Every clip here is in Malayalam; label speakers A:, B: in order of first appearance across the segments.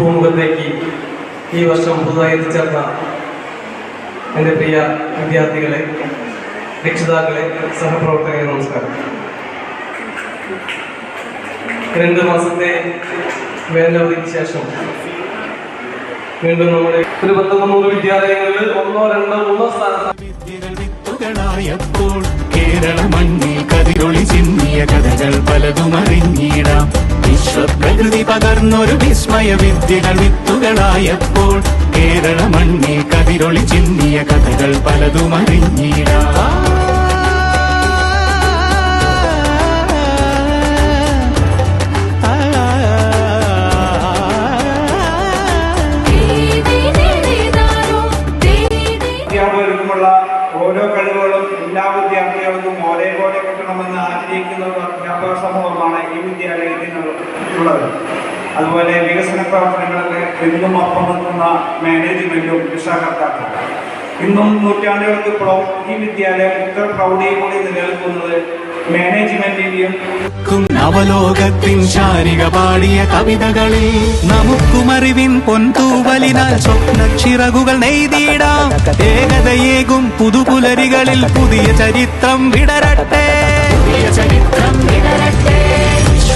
A: പൂമുഖത്തേക്ക് ഈ വർഷം പുതുതായി എത്തിച്ചേർന്ന എന്റെ പ്രിയ വിദ്യാർത്ഥികളെ രക്ഷിതാക്കളെ സഹപ്രവർത്തകരെ നമസ്കാരം. രണ്ട് മാസത്തെ വേനലവധിക്ക് ശേഷം വീണ്ടും നമ്മുടെ ഒരു പത്ത് വിദ്യാലയങ്ങളിൽ ഒന്നോ രണ്ടോ മൂന്നോ സ്ഥാനത്ത്
B: കേരള മണ്ണിൽ കതിരൊളി ചിന്നിയ കഥകൾ പലതും അറിഞ്ഞിടാം. വിശ്വപ്രകൃതി പകർന്നൊരു വിസ്മയ വിദ്യകൾ വിത്തുകളായപ്പോൾ കേരള മണ്ണിൽ കതിരൊളി ചിന്നിയ കഥകൾ പലതും അറിഞ്ഞിടാം.
C: അതുപോലെ വികസന പ്രവർത്തനങ്ങളൊക്കെ എന്നും ഒപ്പം നിൽക്കുന്ന മാനേജ്മെന്റും രക്ഷാകർത്താക്കളും. ഇന്നും നൂറ്റാണ്ടുകൾക്കിപ്പുറം ഈ വിദ്യാലയം ഇത്ര കൂടി നിലനിൽക്കുന്നത് മാനേജ്മെന്റിന്റെയും
B: നവലോകത്തിൻ ശാരിക പാടിയ കവിതകളിൽ നമുക്കുമറിവിൻ പൊൻതൂവലിനാൽ സ്വപ്നക്ഷിറകുകൾ നെയ്തിടാം. ഏകതയേകും പുതുപുലരികളിൽ പുതിയ ചരിത്രം വിടരട്ടെ. പുതിയ ചരിത്രം വിടരട്ടെ.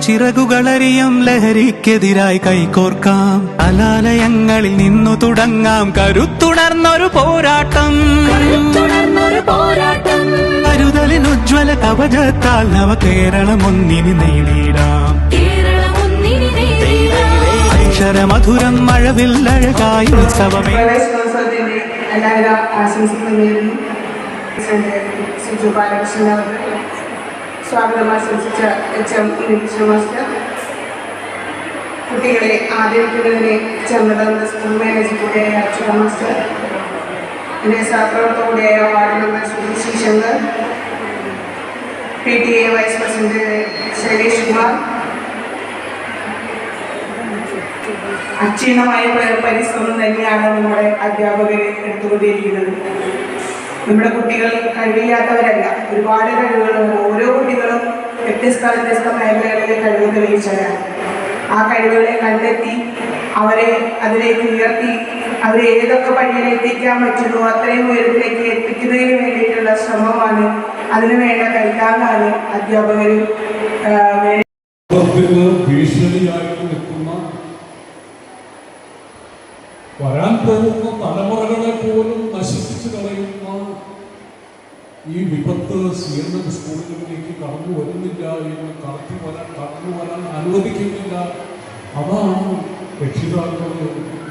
B: ചിറകുകളറിയും ലഹരിക്കെതിരായി കൈകോർക്കാം. അലാലയങ്ങളിൽ നിന്നു തുടങ്ങാം കരുത്തുണർന്നൊരു പോരാട്ടം. കരുതലിനുജ്വല കവചത്താൽ നവ കേരളം ഒന്നിനി നേടിയിടാം.
D: മധുരം
B: മഴവിൽ അഴകായി ഉത്സവമേ.
E: എല്ലാവിധ ആശംസകൾ നേരുന്നു. സുജു ബാലകൃഷ്ണൻ സ്വാഗതം ആശംസിച്ച എച്ച് എം കൃഷ്ണ മാസ്റ്റർ. കുട്ടികളെ ആദരിക്കുന്നതിനെ ചെന്നടന്ന സ്കൂൾ മാനേജർ കൂടിയായ അച്യുത മാസ്റ്റർ. എന്റെ സഹപ്രവർത്തക കൂടിയായ ward member Shri Sreeshankar P T A vice president Shailesh Kumar. അക്ഷീണമായ പരിശ്രമം തന്നെയാണ് നമ്മുടെ അധ്യാപകരെ എടുത്തുകൊണ്ടിരിക്കുന്നത്. നമ്മുടെ കുട്ടികൾ കഴിവില്ലാത്തവരല്ല. ഒരുപാട് കഴിവുകളുണ്ട് ഓരോ കുട്ടികളും വ്യത്യസ്ത വ്യത്യസ്ത മേഖലകളിലെ കഴിവ് തെളിയിച്ചവരാണ്. ആ കഴിവുകളെ കണ്ടെത്തി അവരെ അതിലേക്ക് ഉയർത്തി അവരെ ഏതൊക്കെ വഴിയിൽ എത്തിക്കാൻ പറ്റുന്നു അത്രയും ഉയരത്തിലേക്ക് എത്തിക്കുന്നതിന് വേണ്ടിയിട്ടുള്ള ശ്രമമാണ്. അതിനു വേണ്ട കൈത്താങ്ങാണ് അധ്യാപകരും
F: വരാൻ പോകുന്ന തലമുറകളെ ഈ വിപത്ത് സി എം സ്കൂളുകളിലേക്ക് കടന്നു വരുന്നില്ല എന്ന് കടത്തി വരാൻ കടന്നു വരാൻ അനുവദിക്കുന്നില്ല. അതാണ് രക്ഷിതാക്കൾ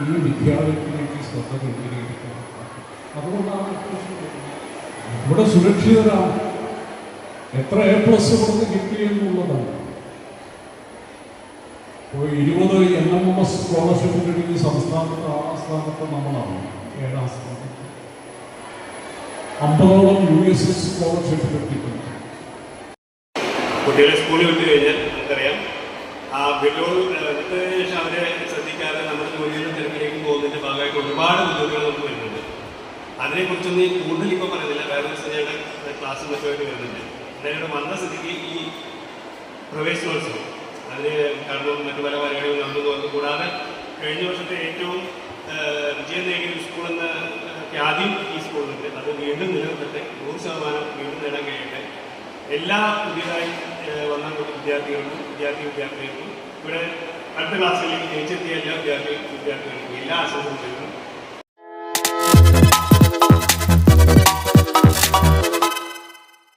F: ഈ വിദ്യാലയത്തിലേക്ക് ശ്രദ്ധ കേന്ദ്രീകരിക്കുന്നത്. അതുകൊണ്ടാണ് ഇവിടെ സുരക്ഷിതരാണ്. എത്ര എ പ്ലസ് കൊടുത്ത് കിട്ടി എന്നുള്ളതാണ്. ഇപ്പോൾ ഇരുപത് N M M S scholarship കിട്ടി സംസ്ഥാനത്ത് ആറാം സ്ഥാനത്ത് നമ്മളാണ്. ഏഴാം സ്ഥാനത്ത്. അമ്പതോളം യു എസ് എസ് സ്കോളർഷിപ്പ് കിട്ടിയിട്ടുണ്ട്.
G: കുട്ടികളെ സ്കൂളിൽ വിട്ട് കഴിഞ്ഞാൽ നമുക്കറിയാം. ആ വിട്ടതിന് ശേഷം അവരെ ശ്രദ്ധിക്കാതെ നമ്മുടെ ജോലിയിലും തിരക്കിലേക്ക് പോകുന്നതിന്റെ ഭാഗമായിട്ട് ഒരുപാട് ബുദ്ധിമുട്ടുകൾ നമുക്ക് വരുന്നുണ്ട്. അതിനെക്കുറിച്ചൊന്നും ഈ കൂടുതൽ ഇപ്പോൾ പറയുന്നില്ല. വേറെ ഞങ്ങളുടെ ക്ലാസ് മറ്റുമായിട്ട് വരുന്നുണ്ട്. എന്തായാലും വന്ന സ്ഥിതിക്ക് ഈ പ്രവേശനോത്സവം അതിന് കാരണം മറ്റു പല പരിപാടികളും നമ്മൾ തോന്നുന്നു കൂടാതെ കഴിഞ്ഞ വർഷത്തെ ഏറ്റവും വിജയം നേടിയ ഒരു എന്ന ആദ്യം ഈ സ്കൂളിലുണ്ട് അത് വീണ്ടും നിലനിർത്തട്ടെ. നൂറ് ശതമാനം വീണ്ടും നേടാൻ കഴിയട്ടെ. എല്ലാ പുതിയതായി വന്ന വിദ്യാർത്ഥികൾക്കും വിദ്യാർത്ഥി വിദ്യാർത്ഥികൾക്കും ഇവിടെ അടുത്ത ക്ലാസ്സിലേക്ക് ജയിച്ചെത്തിയ എല്ലാ വിദ്യാർത്ഥി വിദ്യാർത്ഥികൾക്കും എല്ലാ ആശംസകളും